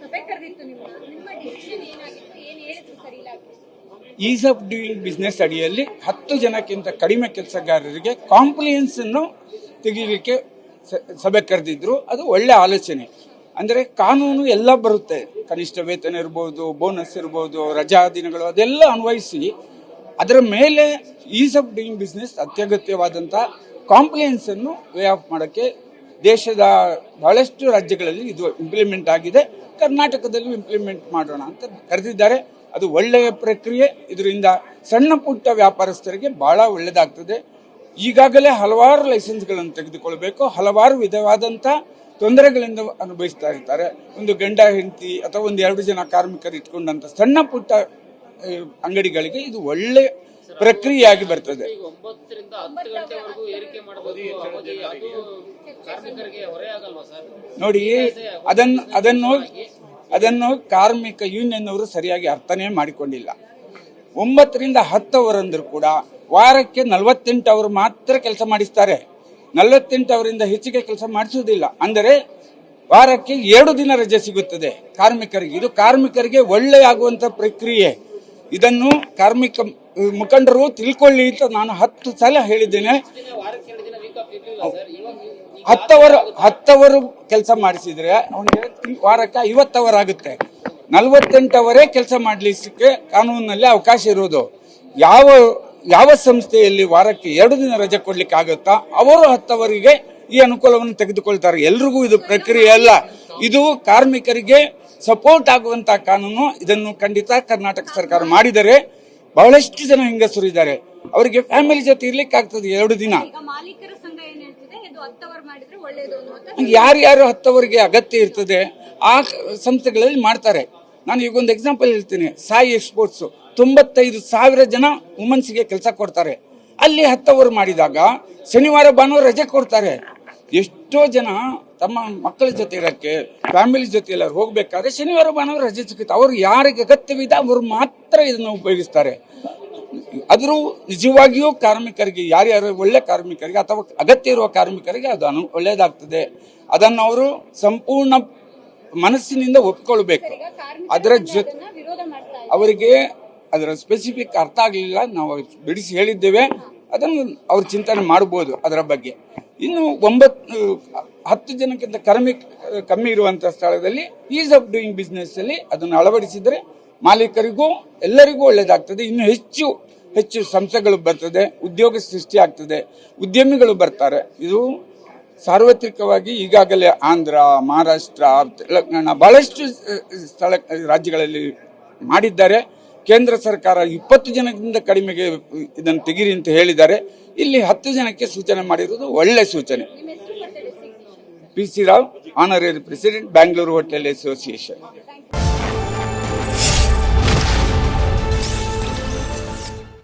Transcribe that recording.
ಸಭೆ ಕರೆದಿತ್ತು ease of doing business ಅಡಿಯಲ್ಲಿ ಹತ್ತು ಜನಕ್ಕಿಂತ ಕಡಿಮೆ ಕೆಲಸಗಾರರಿಗೆ ಕಾಂಪ್ಲಿಯನ್ಸ್ ಅನ್ನು ತೆಗೀಲಿಕ್ಕೆ ಸಭೆ ಕರೆದಿದ್ರು. ಅದು ಒಳ್ಳೆ ಆಲೋಚನೆ. ಅಂದರೆ ಕಾನೂನು ಎಲ್ಲ ಬರುತ್ತೆ. ಕನಿಷ್ಠ ವೇತನ ಇರ್ಬೋದು ಬೋನಸ್ ಇರ್ಬೋದು, ರಜಾ ದಿನಗಳು ಅದೆಲ್ಲ ಅನ್ವಯಿಸಿ ಅದರ ಮೇಲೆ ಈಸ್ ಆಫ್ ಡೂಯಿಂಗ್ ಬಿಸ್ನೆಸ್ ಅತ್ಯಗತ್ಯವಾದಂಥ ಕಾಂಪ್ಲಿಯನ್ಸ್ ಅನ್ನು ವೇ ಆಫ್ ಮಾಡೋಕ್ಕೆ ದೇಶದ ಬಹಳಷ್ಟು ರಾಜ್ಯಗಳಲ್ಲಿ ಇದು ಇಂಪ್ಲಿಮೆಂಟ್ ಆಗಿದೆ. ಕರ್ನಾಟಕದಲ್ಲೂ ಇಂಪ್ಲಿಮೆಂಟ್ ಮಾಡೋಣ ಅಂತ ಕರೆದಿದ್ದಾರೆ. ಅದು ಒಳ್ಳೆಯ ಪ್ರಕ್ರಿಯೆ. ಇದರಿಂದ ಸಣ್ಣ ಪುಟ್ಟ ವ್ಯಾಪಾರಸ್ಥರಿಗೆ ಬಹಳ ಒಳ್ಳೆಯದಾಗ್ತದೆ ಈಗಾಗಲೇ ಹಲವಾರು ಲೈಸೆನ್ಸ್ಗಳನ್ನು ತೆಗೆದುಕೊಳ್ಬೇಕು. ಹಲವಾರು ವಿಧವಾದಂಥ ತೊಂದರೆಗಳಿಂದ ಅನುಭವಿಸ್ತಾ ಇರ್ತಾರೆ. ಒಂದು ಗಂಡ, ಹೆಂಡತಿ ಅಥವಾ ಒಂದು ಎರಡು ಜನ ಕಾರ್ಮಿಕರು ಇಟ್ಕೊಂಡಂಥ ಸಣ್ಣ ಪುಟ್ಟ ಅಂಗಡಿಗಳಿಗೆ ಇದು ಒಳ್ಳೆ ಪ್ರಕ್ರಿಯೆಯಾಗಿ ಬರ್ತದೆ. ನೋಡಿ ಅದನ್ನು ಅದನ್ನು ಅದನ್ನು ಕಾರ್ಮಿಕ ಯೂನಿಯನ್ ಅವರು ಸರಿಯಾಗಿ ಅರ್ಥನೇ ಮಾಡಿಕೊಂಡಿಲ್ಲ. ಒಂಬತ್ತರಿಂದ ಹತ್ತು ಅವರ್ ಅಂದ್ರೂ ಕೂಡ ವಾರಕ್ಕೆ ನಲವತ್ತೆಂಟು ಅವರು ಮಾತ್ರ ಕೆಲಸ ಮಾಡಿಸ್ತಾರೆ. ನಲವತ್ತೆಂಟು ಅವರಿಂದ ಹೆಚ್ಚಿಗೆ ಕೆಲಸ ಮಾಡಿಸುವುದಿಲ್ಲ. ಅಂದರೆ ವಾರಕ್ಕೆ ಎರಡು ದಿನ ರಜೆ ಸಿಗುತ್ತದೆ ಕಾರ್ಮಿಕರಿಗೆ. ಇದು ಕಾರ್ಮಿಕರಿಗೆ ಒಳ್ಳೆಯಾಗುವಂಥ ಆಗುವಂತ ಪ್ರಕ್ರಿಯೆ. ಇದನ್ನು ಕಾರ್ಮಿಕ ಮುಖಂಡರು ತಿಳ್ಕೊಳ್ಳಿ ಅಂತ ನಾನು ಹತ್ತು ಸಲ ಹೇಳಿದ್ದೇನೆ. ಹತ್ತವರು ಹತ್ತವರು ಕೆಲಸ ಮಾಡಿಸಿದ್ರೆ ಅವನಿಗೆ ವಾರಕ್ಕೆ ಐವತ್ತವರ್ ಆಗುತ್ತೆ. ನಲವತ್ತೆಂಟವರೇ ಕೆಲಸ ಮಾಡಲಿಕ್ಕೆ ಕಾನೂನಿನಲ್ಲಿ ಅವಕಾಶ ಇರೋದು. ಯಾವ ಯಾವ ಸಂಸ್ಥೆಯಲ್ಲಿ ವಾರಕ್ಕೆ ಎರಡು ದಿನ ರಜೆ ಕೊಡ್ಲಿಕ್ಕೆ ಆಗುತ್ತಾ, ಅವರು ಹತ್ತವರಿಗೆ ಈ ಅನುಕೂಲವನ್ನು ತೆಗೆದುಕೊಳ್ತಾರೆ. ಎಲ್ರಿಗೂ ಇದು ಪ್ರಕ್ರಿಯೆ ಅಲ್ಲ. ಇದು ಕಾರ್ಮಿಕರಿಗೆ ಸಪೋರ್ಟ್ ಆಗುವಂತಹ ಕಾನೂನು ಇದನ್ನು ಖಂಡಿತ ಕರ್ನಾಟಕ ಸರ್ಕಾರ ಮಾಡಿದರೆ ಬಹಳಷ್ಟು ಜನ ಹೆಂಗಸರು ಇದ್ದಾರೆ. ಅವರಿಗೆ ಫ್ಯಾಮಿಲಿ ಜೊತೆ ಇರ್ಲಿಕ್ಕೆ ಆಗ್ತದೆ ಎರಡು ದಿನ. ಅನ್ನುವಂತ ಯಾರ್ಯಾರು ಹತ್ತವರಿಗೆ ಅಗತ್ಯ ಇರ್ತದೆ ಆ ಸಂಸ್ಥೆಗಳಲ್ಲಿ ಮಾಡ್ತಾರೆ. ನಾನು ಈಗ ಒಂದು ಎಕ್ಸಾಂಪಲ್ ಹೇಳ್ತೀನಿ. ಸಾಯಿ ಎಕ್ಸ್ಪೋರ್ಟ್ಸ್ ತೊಂಬತ್ತೈದು ಸಾವಿರ ಜನ ವುಮೆನ್ಸ್ಗೆ ಕೆಲಸ ಕೊಡ್ತಾರೆ. ಅಲ್ಲಿ ಹತ್ತವರು ಮಾಡಿದಾಗ ಶನಿವಾರ ಭಾನುವಾರ ರಜೆ ಕೊಡ್ತಾರೆ. ಎಷ್ಟೋ ಜನ ತಮ್ಮ ಮಕ್ಕಳ ಜೊತೆ ಇರಕ್ಕೆ ಫ್ಯಾಮಿಲಿ ಜೊತೆ ಎಲ್ಲ ಹೋಗ್ಬೇಕಾದ್ರೆ ಶನಿವಾರ ಭಾನುವಾರ ರಜೆ ಸಿಗುತ್ತೆ. ಅವ್ರು ಯಾರಿಗೆ ಅಗತ್ಯವಿದೆ ಅವರು ಮಾತ್ರ ಇದನ್ನು ಉಪಯೋಗಿಸ್ತಾರೆ. ಆದರೂ ನಿಜವಾಗಿಯೂ ಕಾರ್ಮಿಕರಿಗೆ ಯಾರ್ಯಾರು ಒಳ್ಳೆ ಕಾರ್ಮಿಕರಿಗೆ ಅಥವಾ ಅಗತ್ಯ ಇರುವ ಕಾರ್ಮಿಕರಿಗೆ ಅದು ಅನು ಒಳ್ಳೆಯದಾಗ್ತದೆ. ಅದನ್ನು ಅವರು ಸಂಪೂರ್ಣ ಮನಸ್ಸಿನಿಂದ ಒಪ್ಕೊಳ್ಬೇಕು. ಅದರ ಜೊತೆ ಅವರಿಗೆ ಅದರ ಸ್ಪೆಸಿಫಿಕ್ ಅರ್ಥ ಆಗಲಿಲ್ಲ. ನಾವು ಬಿಡಿಸಿ ಹೇಳಿದ್ದೇವೆ. ಅದನ್ನು ಅವ್ರು ಚಿಂತನೆ ಮಾಡ್ಬೋದು ಅದರ ಬಗ್ಗೆ. ಇನ್ನು ಒಂಬತ್ತು ಹತ್ತು ಜನಕ್ಕಿಂತ ಕಡಿಮೆ ಕಮ್ಮಿ ಇರುವಂತಹ ಸ್ಥಳದಲ್ಲಿ ಈಸ್ ಆಫ್ ಡೂಯಿಂಗ್ ಬಿಸ್ನೆಸ್ ಅಲ್ಲಿ ಅದನ್ನು ಅಳವಡಿಸಿದರೆ ಮಾಲೀಕರಿಗೂ, ಎಲ್ಲರಿಗೂ ಒಳ್ಳೆಯದಾಗ್ತದೆ ಇನ್ನು ಹೆಚ್ಚು ಹೆಚ್ಚು ಸಂಸ್ಥೆಗಳು ಬರ್ತದೆ, ಉದ್ಯೋಗ ಸೃಷ್ಟಿ ಆಗ್ತದೆ, ಉದ್ಯಮಿಗಳು ಬರ್ತಾರೆ. ಇದು ಸಾರ್ವತ್ರಿಕವಾಗಿ ಈಗಾಗಲೇ ಆಂಧ್ರ, ಮಹಾರಾಷ್ಟ್ರ, ತೆಲಂಗಾಣ ಬಹಳಷ್ಟು ಸ್ಥಳ, ರಾಜ್ಯಗಳಲ್ಲಿ ಮಾಡಿದ್ದಾರೆ. ಕೇಂದ್ರ ಸರ್ಕಾರ ಇಪ್ಪತ್ತು ಜನದಿಂದ ಕಡಿಮೆಗೆ ಇದನ್ನು ತೆಗೀರಿ ಅಂತ ಹೇಳಿದ್ದಾರೆ. ಇಲ್ಲಿ ಹತ್ತು ಜನಕ್ಕೆ ಸೂಚನೆ ಮಾಡಿರುವುದು ಒಳ್ಳೆ ಸೂಚನೆ. P C Rao honorary president Bangalore hotel association